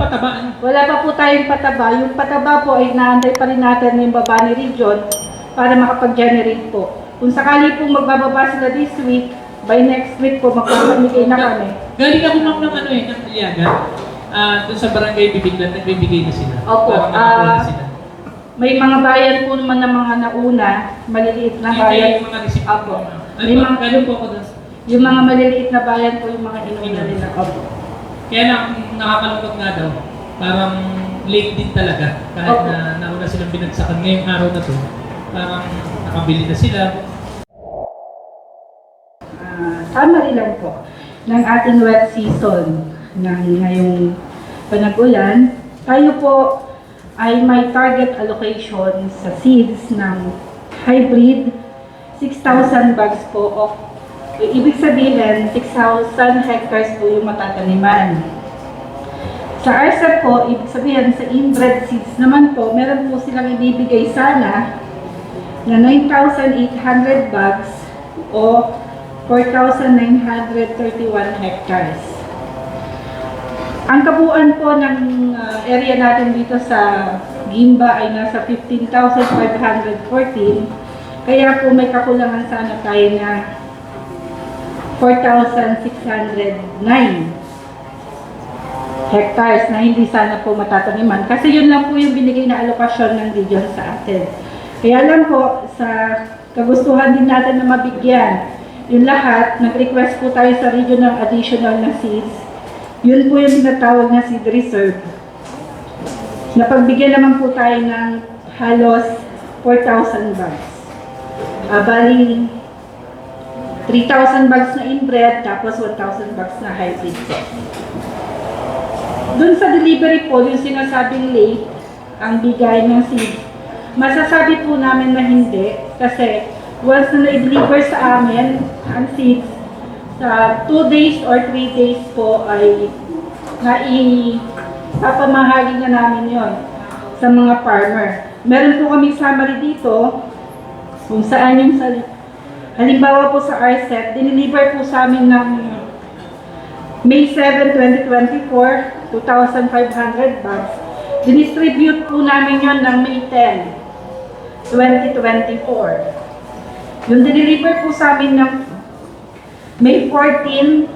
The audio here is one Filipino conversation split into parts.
yung pataba? Ano? Wala pa po tayong pataba. Yung pataba po ay naantay pa rin natin yung baba ni Region para makapag-generate po. Kung sakali po magbababa sila this week, by next week po magpapamigay na kami. Galing ako lang ng ano eh, ng Iliaga. Ah, doon sa barangay Bibiglan, nagbibigay na sila. Opo, nakakuha na ah, sila. May mga bayan po naman na mga nauna, maliliit na Yung bayan. may mga receipt. Opo. May mga- Galing po ako doon. Yung mga maliliit na bayan po yung mga inuna nila. Opo. Kaya lang, nakakalungkot nga daw. Parang late din talaga. Kahit Opo. na nauna silang binagsakan ngayong araw na to. Parang nakabili na sila. Ah, summary lang po ng ating wet season ng ngayong panag-ulan. Tayo po ay may target allocation sa seeds ng hybrid 6,000 bags po of ibig sabihin 6,000 hectares po yung matataniman. Sa RSEP po, ibig sabihin sa inbred seeds naman po, meron po silang ibibigay sana na 9,800 bags o 4,931 hectares. Ang kabuuan po ng uh, area natin dito sa Gimba ay nasa 15,514. Kaya po may kakulangan sana tayo na 4,609 hectares na hindi sana po matataniman. Kasi yun lang po yung binigay na alokasyon ng region sa atin. Kaya lang po, sa kagustuhan din natin na mabigyan yung lahat, nag-request po tayo sa region ng additional na seeds. Yun po yung tinatawag na seed reserve. Napagbigyan naman po tayo ng halos 4,000 bags. Ah, bali, 3,000 bags na inbred, tapos 1,000 bags na hybrid. Doon sa delivery po, yung sinasabing late, ang bigay ng seed, masasabi po namin na hindi kasi once na na-deliver sa amin ang seeds, sa 2 days or 3 days po ay naipapamahagi na namin yon sa mga farmer. Meron po kami summary dito kung saan yung sa halimbawa po sa RSET, diniliver po sa amin ng May 7, 2024, 2,500 bags. Dinistribute po namin yon ng May 10, 2024. Yung diniliver po sa amin ng May 14,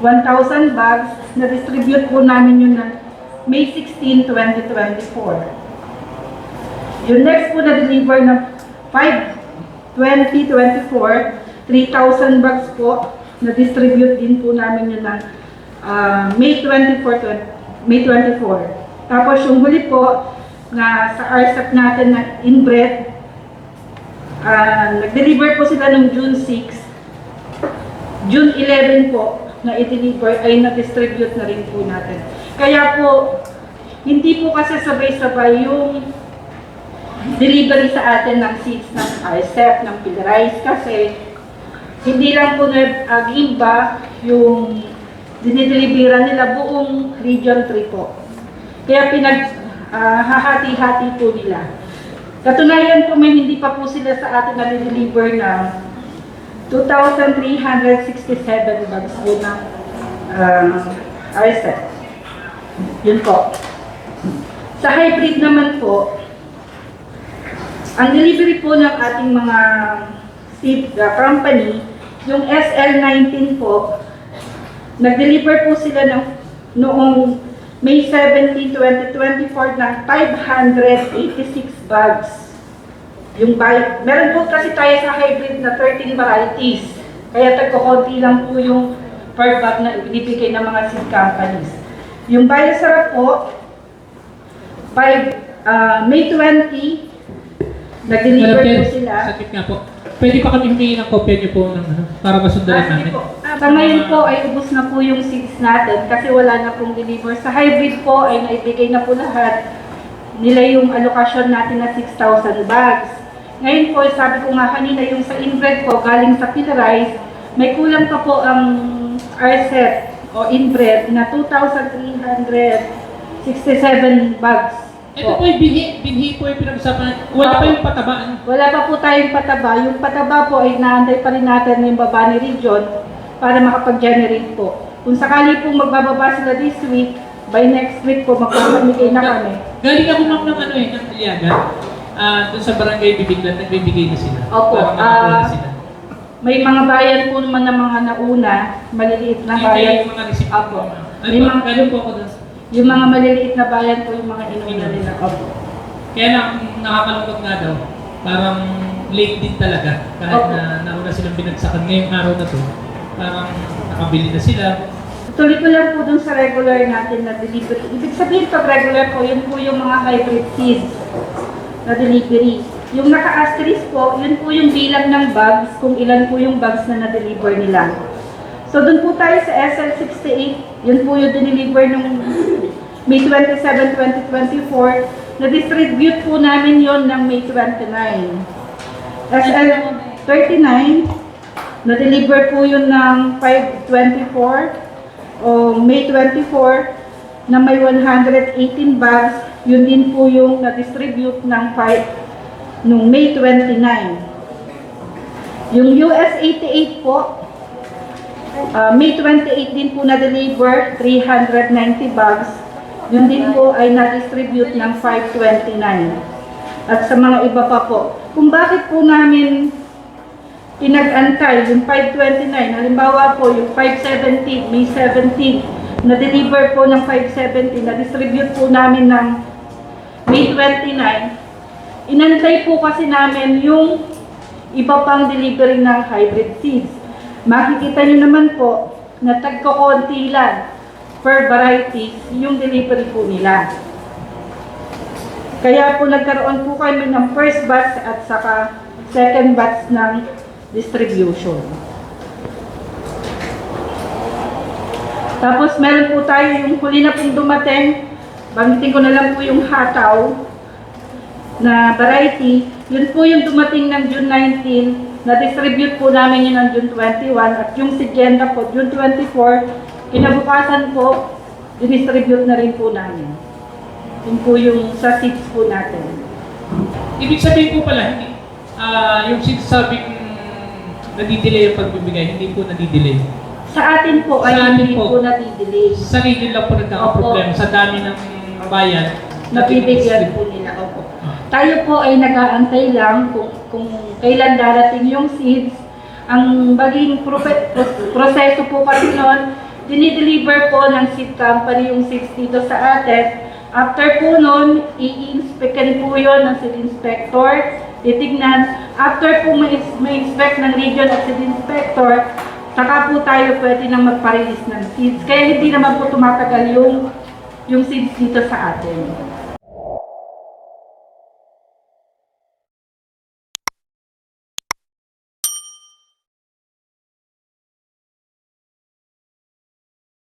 1,000 bags. Na-distribute po namin yun ng May 16, 2024. Yung next po na-deliver ng 5, 2024, 3,000 bags po. Na-distribute din po namin yun ng ah, May 24, 20 May 24. Tapos yung huli po na sa RSAP natin na inbred, ah, nag-deliver po sila ng June 6. June 11 po na i-deliver ay na-distribute na rin po natin. Kaya po, hindi po kasi sabay-sabay yung delivery sa atin ng seeds ng RSEP, ng Pilarize kasi hindi lang po na uh, Gimba yung dinideliveran nila buong Region 3 po. Kaya pinag ah, hahati-hati po nila. Katunayan po may hindi pa po sila sa atin na deliver ng 2,367 bags po ng um, RSEP. Yun po. Sa hybrid naman po, ang delivery po ng ating mga seed uh, company, yung SL19 po, nag-deliver po sila ng noong May 17, 2024 ng 586 bags. Yung buy, meron po kasi tayo sa hybrid na 13 varieties. Kaya tagko-konti lang po yung per bag na ibinibigay ng mga seed companies. Yung Biosarap po, by uh, May 20, nag-deliver po sila. Sakit nga po. Pwede pa kami humingi ng kopya niyo po ng, ano, para masundalan Ah, namin. po. Ah, Sa ngayon po ay ubos na po yung seeds natin kasi wala na pong deliver. Sa hybrid po ay naibigay na po lahat nila yung allocation natin na 6,000 bags. Ngayon po, sabi ko nga kanina, yung sa inbred po, galing sa Pilarize, may kulang pa po ang RSET o inbred na 2,367 bags. Ito po yung binhi, binhi po yung pinag-usapan. Wala pa yung pataba. Ano? Wala pa po tayong pataba. Yung pataba po ay naantay pa rin natin yung baba ni Region para makapag-generate po. Kung sakali po magbababa sila this week, by next week po magpapamigay na kami. Galing ako ma'am ng ano eh, ng Iliaga. Ah, doon sa barangay Bibiglan, nagbibigay na sila. Opo, Parang nakakuha na ah, sila. May mga bayan po naman ng mga nauna, maliliit na Yung bayan. may mga receipt. Opo. Ay, May mga, galing po ako doon. Yung mga maliliit na bayan po yung mga inuna nila. Opo. Kaya lang, nakakalungkot nga daw. Parang late din talaga. Kahit Opo. na nauna silang binagsakan ngayong araw na to. Parang nakabili na sila. Tuloy ko lang po dun sa regular natin na delivery. Ibig sabihin pag regular po, yun po yung mga hybrid seeds na delivery. Yung naka-asterisk po, yun po yung bilang ng bags, kung ilan po yung bags na na-deliver nila. So dun po tayo sa SL68, yun po yung dineliver nung May 27, 2024. Na-distribute po namin yon ng May 29. SL39, na-deliver po yun ng 524 o May 24 na may 118 bags, yun din po yung na-distribute ng 5 nung May 29. Yung US 88 po, ah, May 28 din po na-deliver, 390 bags. Yun din po ay na-distribute ng 529. At sa mga iba pa po. Kung bakit po namin pinag-antay, yung 529, halimbawa po yung 517, May 17, na-deliver po ng 517, na-distribute po namin ng May 29, inantay po kasi namin yung iba pang delivery ng hybrid seeds. Makikita nyo naman po na tagkakonti lang per variety yung delivery po nila. Kaya po nagkaroon po kami ng first batch at saka second batch ng distribution. Tapos meron po tayo yung huli na pong dumating, banggitin ko na lang po yung hataw na variety. Yun po yung dumating ng June 19, na-distribute po namin yun ng June 21 at yung Sigenda po, June 24, kinabukasan po, dinistribute na rin po namin. Yun po yung sa seats po natin. Ibig sabihin po pala, hindi, ah, yung sinasabing nadidelay ang pagbibigay, hindi po nadidelay. Sa atin po ay Sa atin hindi po. po nadidelay. Sa region lang po nagkakaproblema. Sa dami ng bayan, Nabibigyan po nila. Opo. Tayo po ay nag-aantay lang kung, kung kailan darating yung seeds. Ang pros- proseso po kasi noon, dinideliver po ng seed company yung seeds dito sa atin. After po noon, i-inspectan po yon ng seed inspector, titignan. After po may inspect ng region at seed inspector, saka po tayo pwede nang magpa-release ng seeds. Kaya hindi naman po tumatagal yung yung seeds dito sa atin.